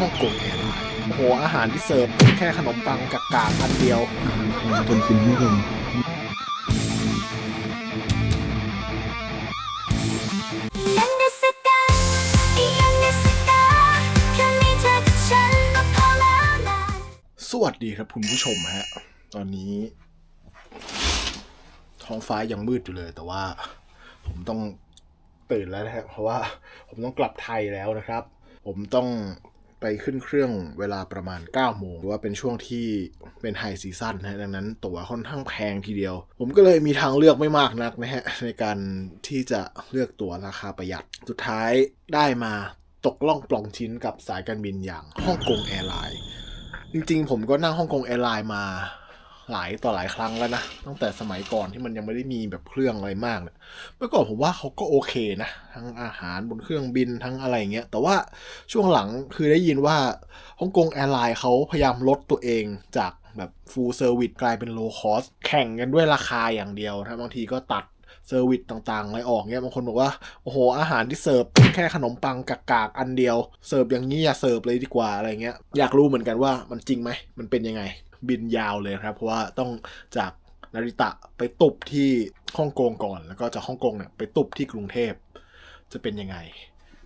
ฮ่องกงแอร์ไลน์โอ้โหอาหารที่เสิร์ฟแค่ขนมปังกากๆอันเดียวจนคุณผู้ชมยังได้สักกันยังได้สักกันแค่มีเธอกับฉันก็พอแล้วนะสวัสดีครับคุณผู้ชมฮะ ตอนนี้ ท้องฟ้ายังมืดอยู่เลย แต่ว่า ผมต้องตื่นแล้วนะครับเพราะว่า ผมต้องกลับไทยแล้วนะครับ ผมต้อง ไปขึ้นเครื่องเวลาประมาณ 9 โมงหรือว่าเป็นช่วงที่เป็นไฮซีซั่นนะฮะดังนั้นตั๋วค่อนข้างแพงทีเดียว ผมก็เลยมีทางเลือกไม่มากนักนะฮะ ในการที่จะเลือกตั๋วราคาประหยัด สุดท้ายได้มาตกล่องปล่องชิ้นกับสายการบินอย่างฮ่องกงแอร์ไลน์จริงๆ ผมก็นั่งฮ่องกงแอร์ไลน์มา หลายต่อหลายครั้งแล้วนะตั้งแต่สมัยก่อนที่มันยังไม่ได้มีแบบเครื่องอะไรมากเนี่ยเมื่อก่อนผมว่าเขาก็โอเคนะทั้งอาหารบนเครื่องบินทั้งอะไรอย่างเงี้ยแต่ว่าช่วงหลังคือได้ยินว่าฮ่องกงแอร์ไลน์เขาพยายามลดตัวเองจากแบบฟูลเซอร์วิสกลายเป็นโลคอสแข่งกันด้วยราคาอย่างเดียวนะบางทีก็ตัดเซอร์วิสต่างๆอะไรออกเงี้ยบางคนบอกว่า โอ้โห อาหารที่เสิร์ฟแค่ขนมปังกากๆอันเดียว เสิร์ฟอย่างนี้อย่าเสิร์ฟเลยดีกว่าอะไรเงี้ยอยากรู้เหมือนกันว่ามันจริงไหมมันเป็นยังไง บินยาวเลยครับ เพราะว่าต้องจากนาริตะไปตุบที่ฮ่องกงก่อน แล้วก็จากฮ่องกงเนี่ยไปตุบที่กรุงเทพ จะเป็นยังไง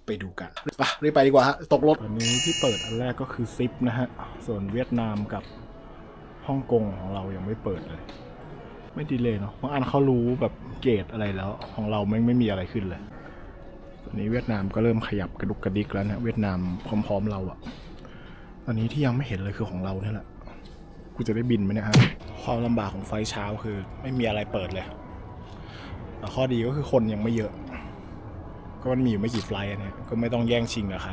ไปดูกันไปรีบไปดีกว่าฮะตกรถวันนี้ที่เปิดอันแรกก็คือซิปนะฮะ ส่วนเวียดนามกับฮ่องกงของเรายังไม่เปิดเลย ไม่ดีเลยเนาะบางอันเขารู้แบบเกรดอะไรแล้ว ของเราไม่ไม่มีอะไรขึ้นเลยตอนนี้เวียดนามก็เริ่มขยับกระดุกกระดิกแล้วนะเวียดนามพร้อมๆเราอะตอนนี้ที่ยังไม่เห็นเลยคือของเราเนี่ยแหละ กูจะได้บินไหมเนี่ยฮะความลำบากของไฟเช้าคือ ไม่มีอะไรเปิดเลยแต่ข้อดีก็คือคนยังไม่เยอะ ก็มันมีอยู่ไม่กี่ไฟล์เนี่ยก็ไม่ต้องแย่งชิงกับใคร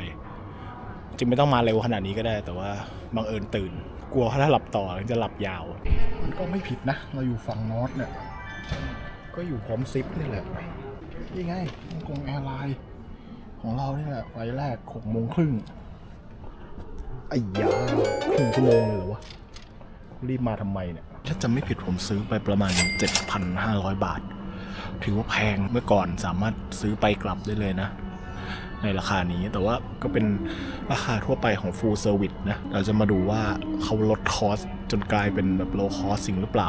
จึงไม่ต้องมาเร็วขนาดนี้ก็ได้ แต่ว่าบังเอิญตื่น กลัวถ้าหลับต่อจะหลับยาว มันก็ไม่ผิดนะ เราอยู่ฝั่งนอร์ทเนี่ย ก็อยู่พร้อมซิปนี่แหละนี่ไงฮ่องกงแอร์ไลน์ของเรานี่แหละไฟแรกหกโมงครึ่งไอ้ยาครึ่งชั่วโมงเลยเหรอวะ รีบมาทำไมเนี่ย ถ้าจำไม่ผิดผมซื้อไปประมาณ 7,500 บาท ถือว่าแพงเมื่อก่อนสามารถซื้อไปกลับได้เลยนะ ในราคานี้แต่ว่าก็เป็นราคาทั่วไปของ full service นะ เราจะมาดูว่าเขาลดคอสจนกลายเป็นแบบ low cost สิ่งหรือเปล่า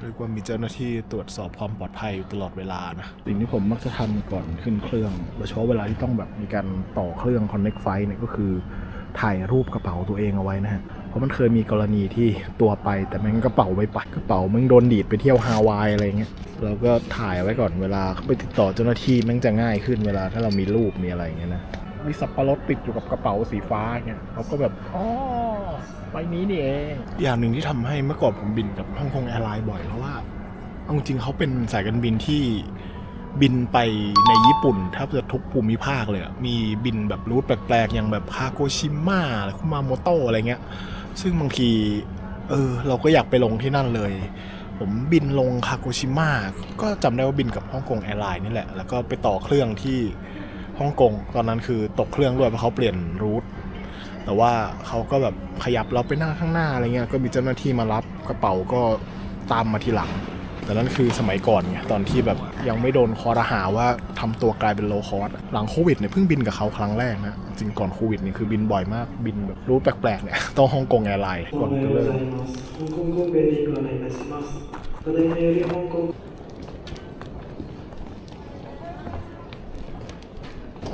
เรียกว่ามีเจ้าหน้าที่ตรวจสอบความปลอดภัยอยู่ตลอดเวลานะ สิ่งที่ผมมักจะทำก่อนขึ้นเครื่องโดยเฉพาะเวลาที่ต้องแบบมีการต่อเครื่อง connect flight เนี่ยก็คือ ถ่ายรูปกระเป๋าตัวเองเอาไว้นะฮะ เพราะมันเคยมีกรณีที่ตัวไปแต่แม่งกระเป๋าไม่ไปกระเป๋าม่งโดนดีดไปเที่ยวฮาวายอะไรเงี้ยเราก็ถ่ายไว้ก่อนเวลาไปติดต่อเจ้าหน้าที่แม่งจะง่ายขึ้นเวลาถ้าเรามีรูปมีอะไรอย่างเงี้ยนะมีสับปะรดติดอยู่กับกระเป๋าสีฟ้าเงี้ยเราก็แบบอ๋อไปนี้นี่เองอย่างหนึ่งที่ทำให้เมื่อก่อนผมบินกับฮ่องกงแอร์ไลน์บ่อยเพราะว่าเอาจริงๆเขาเป็นสายการบินที่ บินไปในญี่ปุ่นแทบจะทุกภูมิภาคเลยมีบินแบบรูทแปลกๆ อย่างแบบคาโกชิมะหรือคุมาโมโตะอะไรเงี้ย ซึ่งบางที เออ เราก็อยากไปลงที่นั่นเลย ผมบินลงคาโกชิมะก็จำได้ว่าบินกับฮ่องกงแอร์ไลน์นี่แหละ แล้วก็ไปต่อเครื่องที่ฮ่องกง ตอนนั้นคือตกเครื่องด้วยเพราะเขาเปลี่ยนรูทแต่ว่าเขาก็แบบขยับเราไปนั่งข้างหน้าอะไรเงี้ย ก็มีเจ้าหน้าที่มารับกระเป๋าก็ตามมาทีหลัง แต่นั่นคือสมัยก่อนไงตอนที่แบบยังไม่โดนคอรหาว่าทำตัวกลายเป็นโลคอสหลังโควิดเนี่ยเพิ่งบินกับเขาครั้งแรกนะจริงก่อนโควิดเนี่ยคือบินบ่อยมากบินแบบรูทแปลกๆเนี่ยต้องฮ่องกงแอร์ไลน์ก่อนก็เลิก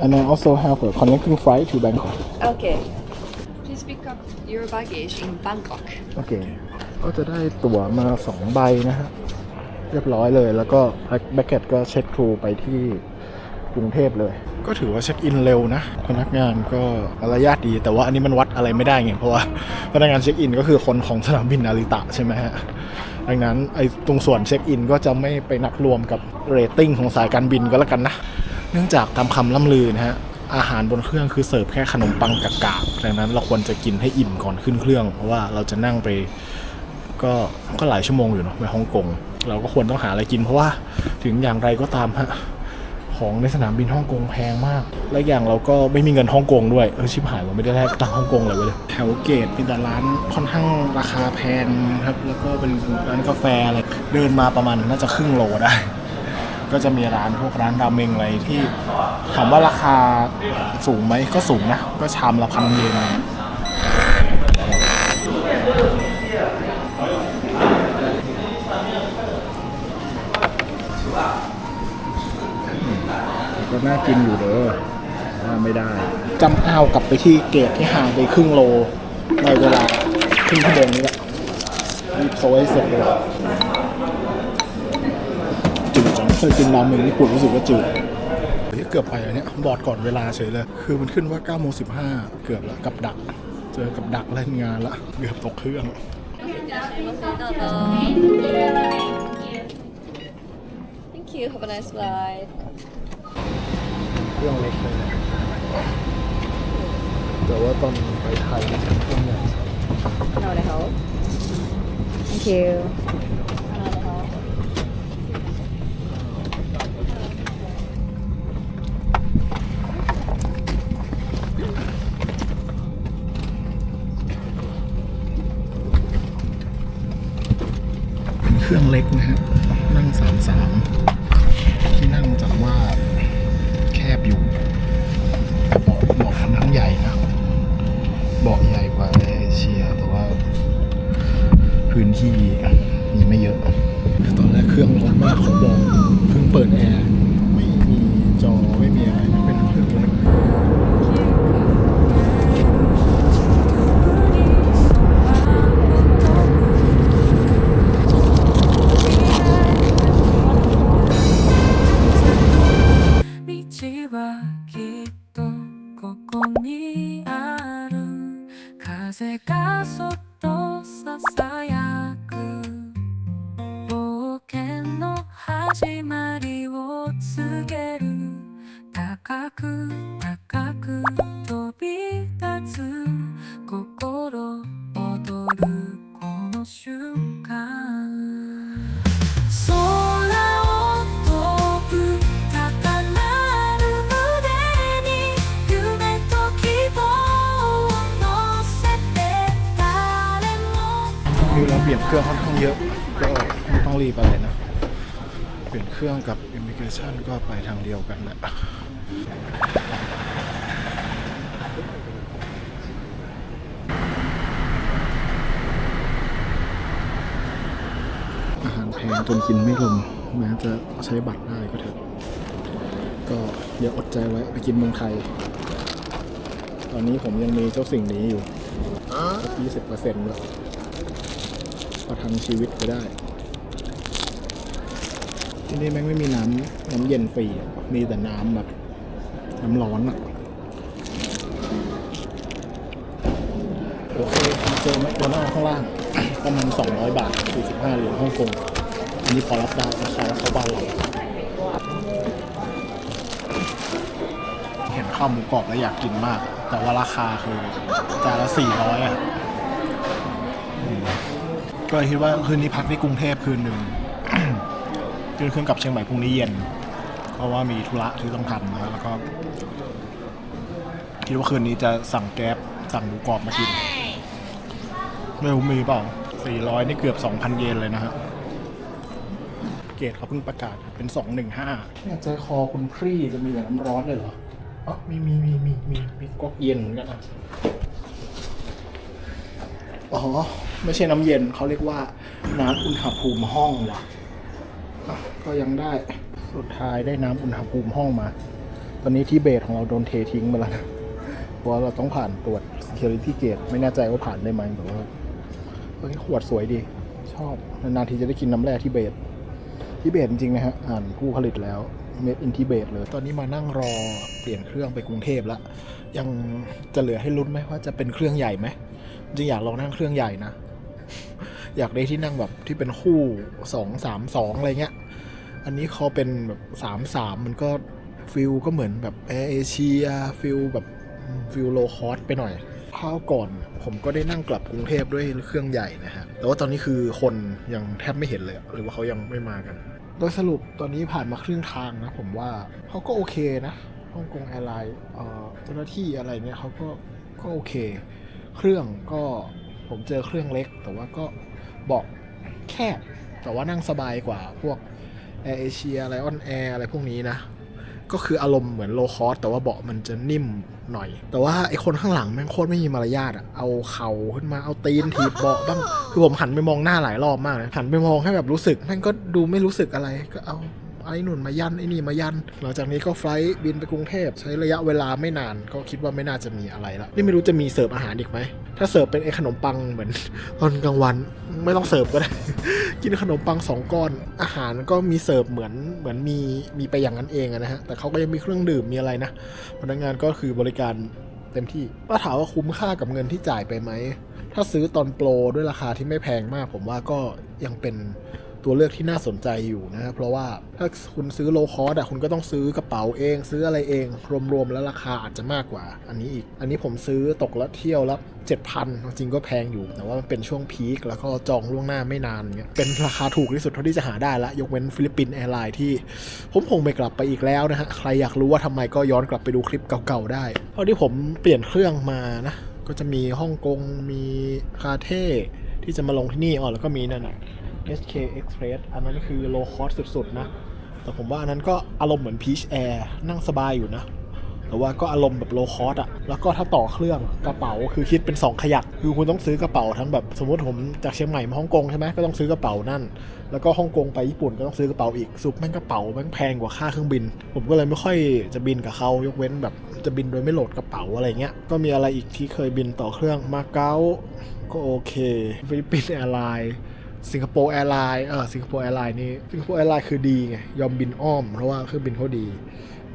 อันนั้น also have a connecting flight to Bangkok okay please pick up your baggage in Bangkok okay ก็จะได้ตั๋วมาสองใบนะฮะ เรียบร้อยเลย แล้วก็แบ็กเก็ตก็เช็คทรูไปที่กรุงเทพเลย ก็ถือว่าเช็คอินเร็วนะ พนักงานก็มารยาทดี แต่ว่าอันนี้มันวัดอะไรไม่ได้ไงเพราะว่าพนักงานเช็คอินก็คือคนของสนามบินอาริตะใช่ไหมฮะดังนั้นไอ้ตรงส่วนเช็คอินก็จะไม่ไปนักรวมกับเรตติ้งของสายการบินก็แล้วกันนะ เนื่องจากตามคำล่ำลือนะฮะอาหารบนเครื่องคือเสิร์ฟแค่ขนมปังกากๆดังนั้นเราควรจะกินให้อิ่มก่อนขึ้นเครื่อง เพราะว่าเราจะนั่งไปก็ก็หลายชั่วโมงอยู่เนาะไปฮ่องกง เราก็ควรต้องหาอะไรกินเพราะว่าถึงอย่างไรก็ตามฮะของในสนามบินฮ่องกงแพงมาก และอย่างเราก็ไม่มีเงินฮ่องกงด้วยเออชิบหายเราไม่ได้แลกตังฮ่องกงเลยเว้ยแถวเกตเป็นแต่ร้านค่อนข้างราคาแพงครับ แล้วก็เป็นร้านกาแฟอะไรเดินมาประมาณน่าจะครึ่งโลได้ ก็จะมีร้านพวกร้านราเมงอะไรที่ถามว่าราคาสูงไหมก็สูงนะ ก็ชามละพันเยน น่ากินอยู่เด้อแต่ว่าไม่ได้จำอ้าวกลับไปที่เกตที่ห่างไปครึ่งโลในเวลาครึ่งชั่วโมงนี้แหละรีบโซยให้เสร็จเลยจืดจังเคยกินราเมงญี่ปุ่นรู้สึกว่าจืดเกือบไปอันเนี้ยบอดก่อนเวลาเฉยเลย คือมันขึ้นว่า9โมง15เกือบแล้วกับดัก เจอกับดักเล่นงานละ เกือบตกเครื่อง Thank you. Have a nice flight. 用力去做一個唔係太成功嘅人。Hello，你好，Thank you。 พื้นที่มีไม่เยอะ ตอนแรกเครื่องร้อนมากเขาบอกเพิ่งเปิดแอร์ ไม่มีจอไม่มีอะไรนะเป็นเครื่องเล็ก 道はきっとここにある風がそっと ささやく。冒険の始まりを告げる。高く高く。 คือเราเปลี่ยนเครื่องค่อนข้างเยอะก็ไม่ต้องรีบอะไรนะ เปลี่ยนเครื่องกับ Immigration ก็ไปทางเดียวกันแหละอาหารแพงจนกินไม่ลงแม้จะใช้บัตรได้ก็เถอะ ก็เดี๋ยวอดใจไว้ไปกินเมืองไทย ตอนนี้ผมยังมีเจ้าสิ่งนี้อยู่ยี่สิบเปอร์เซ็นต์ด้ว ประทังชีวิตไปได้ ที่นี่แม่งไม่มีน้ำน้ำเย็นฟรีมีแต่น้ำแบบน้ำร้อนอะโอเคเจอแมคโดนัลข้างล่างประมาณ200 บาท45เหรียญฮ่องกงอันนี้พอรับได้ราคาเขาบ้านเราเห็นข้าวหมูกรอบแล้วอยากกินมาก แต่ว่าราคาคือจานละ400อะ ก็เลยคิดว่าคืนนี้พักที่กรุงเทพคืนหนึ่งขึ้นเครื่องกลับเชียงใหม่พรุ่งนี้เย็น เพราะว่ามีธุระที่ต้องทำนะแล้วก็คิดว่าคืนนี้จะสั่งแก๊บสั่งหมูกรอบมากิน ไม่รู้มีเปล่า400นี่เกือบ2,000เยนเลยนะฮะเกรดเขาเพิ่งประกาศเป็น215เนี่ยใจคอคุณพรี่จะมีแต่น้ำร้อนเลยเหรออ๋อมีมีมีมีมีมีก๊อกเย็นเหมือนกันอะอ๋อ ไม่ใช่น้ำเย็นเขาเรียกว่าน้ำอุณหภูมิห้องว่ะก็ยังได้สุดท้ายได้น้ำอุณหภูมิห้องมา ตอนนี้ที่เบสของเราโดนเททิ้งไปแล้วนะเพราะเราต้องผ่านตรวจ security gate ไม่แน่ใจว่าผ่านได้ไหมแต่ว่าเฮ้ยขวดสวยดี ชอบนานๆทีจะได้กินน้ำแร่ที่เบสที่เบสจริงๆนะฮะอ่านผู้ผลิตแล้ว made in ทิเบตเลย ตอนนี้มานั่งรอเปลี่ยนเครื่องไปกรุงเทพแล้วยังจะเหลือให้ลุ้นไหมว่าจะเป็นเครื่องใหญ่ไหมจริงอยากลองนั่งเครื่องใหญ่นะ อยากได้ที่นั่งแบบที่เป็นคู่สองสามสองอะไรเงี้ย อันนี้เขาเป็นแบบสามสามมันก็ฟิลก็เหมือนแบบแอร์เอเชียฟิลแบบฟิลโลคอสไปหน่อยคราวก่อนผมก็ได้นั่งกลับกรุงเทพด้วยเครื่องใหญ่นะฮะ แต่ว่าตอนนี้คือคนยังแทบไม่เห็นเลยหรือว่าเขายังไม่มากัน โดยสรุปตอนนี้ผ่านมาครึ่งทางนะผมว่าเขาก็โอเคนะฮ่องกงแอร์ไลน์เจ้าหน้าที่อะไรเนี่ยเขาก็ก็โอเค เครื่องก็ ผมเจอเครื่องเล็ก แต่ว่าก็เบอกแคบ แต่ว่านั่งสบายกว่าพวกแอร์เอเชียไลออนแอร์อะไรพวกนี้นะ ก็คืออารมณ์เหมือนโลคอสแต่ว่าเบาะมันจะนิ่มหน่อย แต่ว่าไอคนข้างหลังแม่งโคตรไม่มีมารยาทอะเอาเข่าขึ้นมาเอาตีนถีบเบาะบ้าง คือผมหันไปมองหน้าหลายรอบมากเลยหันไปมองให้แบบรู้สึกแม่งก็ดูไม่รู้สึกอะไรก็เอา ไอ้หนุนมายันไอ้นี่มายัน หลังจากนี้ก็ไฟล์บินไปกรุงเทพใช้ระยะเวลาไม่นานก็คิดว่าไม่น่าจะมีอะไรละนี่ไม่รู้จะมีเสิร์ฟอาหารอีกไหมถ้าเสิร์ฟเป็นไอ้ขนมปังเหมือนตอนกลางวันไม่ต้องเสิร์ฟก็ได้ กินขนมปังสองก้อนอาหารก็มีเสิร์ฟเหมือนเหมือนมีมีไปอย่างนั้นเองนะฮะแต่เขาก็ยังมีเครื่องดื่มมีอะไรนะพนักงานก็คือบริการเต็มที่ถ้าถามว่าคุ้มค่ากับเงินที่จ่ายไปไหมถ้าซื้อตอนโปรด้วยราคาที่ไม่แพงมาก ผมว่าก็ยังเป็น ตัวเลือกที่น่าสนใจอยู่นะครับเพราะว่าถ้าคุณซื้อโลคอสอะคุณก็ต้องซื้อกระเป๋าเอง ซื้ออะไรเอง รวมๆแล้วราคาอาจจะมากกว่า อันนี้อีก อันนี้ผมซื้อตกละเที่ยวละ7,000 จริงก็แพงอยู่ แต่ว่ามันเป็นช่วงพีคแล้วก็จองล่วงหน้าไม่นานเงี้ยเป็นราคาถูกที่สุดเท่าที่จะหาได้ละ ยกเว้นฟิลิปปินส์แอร์ไลน์ที่ ผมคงไม่กลับไปอีกแล้วนะฮะใครอยากรู้ว่าทำไมก็ย้อนกลับไปดูคลิปเก่าๆได้เพราะที่ผมเปลี่ยนเครื่องมานะก็จะมีฮ่องกงมีคาเท่ที่จะมาลงที่นี่อ๋อแล้วก็มีนั่นน่ะ SK Express อันนั้นคือโลคอสสุดๆนะ แต่ผมว่าอันนั้นก็อารมณ์เหมือน Peach Air นั่งสบายอยู่นะ แต่ว่าก็อารมณ์แบบโลคอสอะแล้วก็ถ้าต่อเครื่องกระเป๋าคือคิดเป็น 2 ขยัก คือคุณต้องซื้อกระเป๋าทั้งแบบสมมติผมจากเชียงใหม่มาฮ่องกงใช่ไหมก็ต้องซื้อกระเป๋านั่น แล้วก็ฮ่องกงไปญี่ปุ่นก็ต้องซื้อกระเป๋าอีกซุปแม่งกระเป๋าแม่งแพงกว่าค่าเครื่องบิน ผมก็เลยไม่ค่อยจะบินกับเขายกเว้นแบบจะบินโดยไม่โหลดกระเป๋าอะไรเงี้ย ก็มีอะไรอีกที่เคยบินต่อเครื่องมาเก๊าก็โอเคฟิลิปปินส์แอร์ไลน์ สิงคโปร์แอร์ไลน์เออสิงคโปร์แอร์ไลน์นี่สิงคโปร์แอร์ไลน์คือดีไง ยอมบินอ้อม เพราะว่าเครื่องบินเขาดี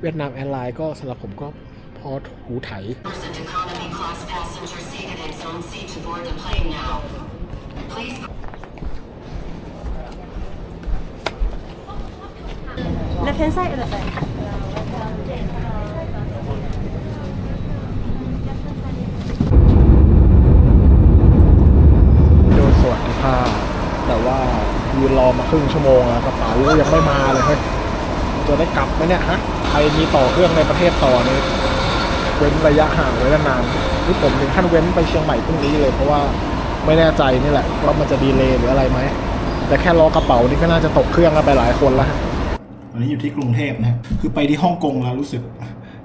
เวียดนามแอร์ไลน์ก็สำหรับผมก็พอหูไถ Percent economy class passenger seated in zone C to board the plane now. Please โดนสวัสดิภาพ แต่ว่ายืนรอมาครึ่งชั่วโมงแล้วกระเป๋ายังไม่มาเลยเฮ้ยจะได้กลับไหมเนี่ยฮะใครมีต่อเครื่องในประเทศต่อนี่เว้นระยะห่างไว้นานๆนี่ผมถึงขั้นเว้นไปเชียงใหม่พรุ่งนี้เลยเพราะว่าไม่แน่ใจนี่แหละว่ามันจะดีเลย์หรืออะไรไหมแต่แค่รอกระเป๋านี่ก็น่าจะตกเครื่องกันไปหลายคนแล้วตอนนี้อยู่ที่กรุงเทพนะคือไปที่ฮ่องกงแล้วรู้สึก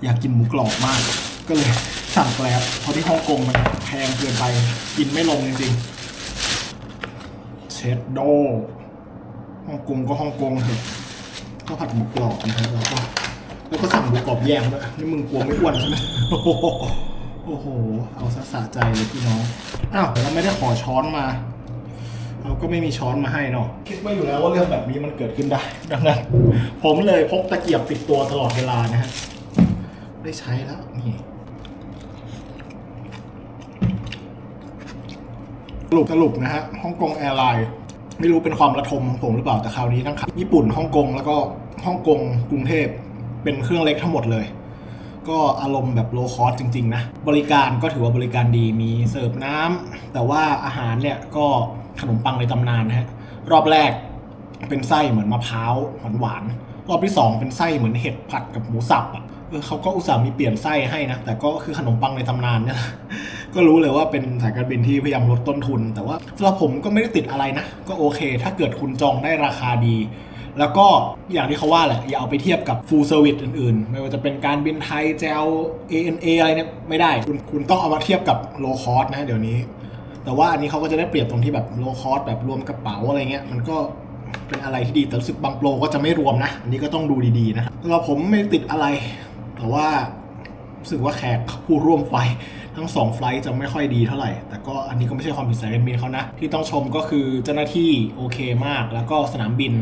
อยากกินหมูกรอบมาก ก็เลยสั่งแกร็บเพราะที่ฮ่องกงมันแพงเกินไปกินไม่ลงจริงๆ เชดโดฮ่องกงก็ฮ่องกงเถอะข้าวผัดหมูกรอบนะครับแล้วก็แล้วก็สั่งหมูกรอบแยมด้วยนี่มึงกลัวไม่อ้วนใช่ไหมโอ้โหโอ้โห เอาซะสะใจเลยพี่น้อง อ้าวเราไม่ได้ขอช้อนมาเราก็ไม่มีช้อนมาให้เนาะคิดไว้อยู่แล้วว่าเรื่องแบบนี้มันเกิดขึ้นได้ ดังนั้น ผมเลยพกตะเกียบติดตัวตลอดเวลานะฮะได้ใช้แล้วนี่ รุปสรุปนะฮะฮ่องกงแอร์ไลน์ไม่รู้เป็นความระทมของผมหรือเปล่าแต่คราวนี้ทั้งญี่ปุ่นฮ่องกงแล้วก็ฮ่องกงกรุงเทพเป็นเครื่องเล็กทั้งหมดเลย ก็อารมณ์แบบโลคอสจริง ๆ นะ บริการก็ถือว่าบริการดีมีเสิร์ฟน้ำแต่ว่าอาหารเนี่ยก็ขนมปังในตำนานนะฮะรอบแรกเป็นไส้เหมือนมะพร้าวหวานๆรอบที่สองเป็นไส้เหมือนเห็ดผัดกับหมูสับอะเออเขาก็อุตส่าห์มีเปลี่ยนไส้ให้นะแต่ก็คือขนมปังในตำนานเนี่ย ก็รู้เลยว่าเป็นสายการบินที่พยายามลดต้นทุน แต่ว่าสำหรับผมก็ไม่ได้ติดอะไรนะ ก็โอเค ถ้าเกิดคุณจองได้ราคาดี แล้วก็อย่างที่เขาว่าแหละ อย่าเอาไปเทียบกับ full service อื่นๆ ไม่ว่าจะเป็นการบินไทยเจล ANA อะไรเนี่ยไม่ได้ คุณคุณต้องเอามาเทียบกับ low cost นะเดี๋ยวนี้ แต่ว่าอันนี้เขาก็จะได้เปรียบตรงที่แบบ low cost แบบรวมกระเป๋าอะไรเงี้ยมันก็เป็นอะไรที่ดีแต่รู้สึกบางโปรก็จะไม่รวมนะ อันนี้ก็ต้องดูดีๆนะสำหรับผมไม่ติดอะไร แต่ว่ารู้สึกว่าแขกผู้ร่วมไฟ ทั้งสองไฟล์จะไม่ค่อยดีเท่าไหร่ แต่ก็อันนี้ก็ไม่ใช่ความผิดสายการบินเขานะ ที่ต้องชมก็คือเจ้าหน้าที่โอเคมาก แล้วก็สนามบิน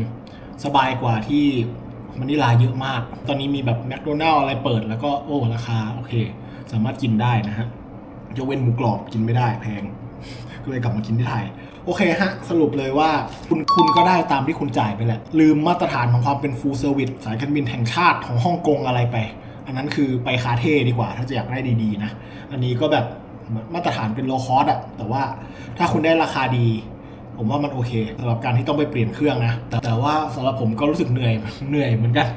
สบายกว่าที่มะนิลาเยอะมาก ตอนนี้มีแบบแมคโดนัลอะไรเปิด แล้วก็โอ้ราคาโอเค สามารถกินได้นะฮะยกเว้นหมูกรอบกินไม่ได้แพง ก็เลยกลับมากินที่ไทย โอเคฮะ สรุปเลยว่าคุณคุณก็ได้ตามที่คุณจ่ายไปแหละ ลืมมาตรฐานของความเป็น full service สายการบินแห่งชาติของฮ่องกงอะไรไป อันนั้นคือไปคาเท่ดีกว่า ถ้าจะอยากได้ดีๆนะ อันนี้ก็แบบมาตรฐานเป็นโลคอสอะแต่ว่าถ้าคุณได้ราคาดี ผมว่ามันโอเคสำหรับการที่ต้องไปเปลี่ยนเครื่องนะแต่แต่ว่าสำหรับผมก็รู้สึกเหนื่อยเหนื่อยเหมือนกัน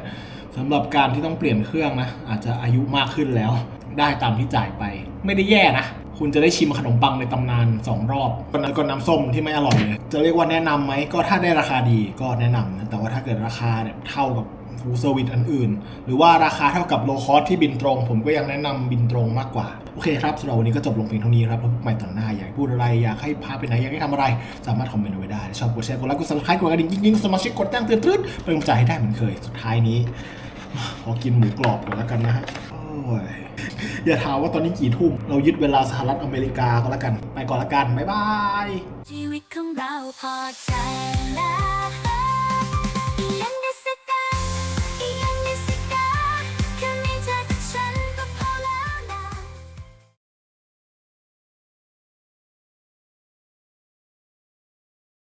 สำหรับการที่ต้องเปลี่ยนเครื่องนะ อาจจะอายุมากขึ้นแล้ว ได้ตามที่จ่ายไป ไม่ได้แย่นะคุณจะได้ชิมขนมปังในตำนาน 2 รอบก็นั้นก็น้ำส้มที่ไม่อร่อยเลย จะเรียกว่าแนะนำไหมก็ถ้าได้ราคาดีก็แนะนำนะแต่ว่าถ้าเกิดราคาเนี่ยเท่ากับ ฟูลเซอร์วิสอันอื่น หรือว่าราคาเท่ากับโลคอสที่บินตรง ผมก็ยังแนะนำบินตรงมากกว่า โอเคครับสำหรับวันนี้ก็จบลงเพียงเท่านี้ครับแล้วพบกันใหม่ตอนหน้า อยากพูดอะไรอยากให้พาไปไหน อยากให้ทำอะไร สามารถคอมเมนต์เอาไว้ได้ ชอบกดแชร์กดไลค์กด subscribe กดกระดิ่งยิ่งๆสมาชิกกดแจ้งเตือนตรึ๊ดเป็นกำลังใจให้ได้เหมือนเคยสุดท้ายนี้ขอกินหมูกรอบก่อนแล้วกันนะฮะโอ้ยอย่าถามว่าตอนนี้กี่ทุ่ม เรายึดเวลาสหรัฐอเมริกาก็แล้วกัน ไปก่อนแล้วกัน บ๊ายบายชีวิตของเราพอใจแล้ว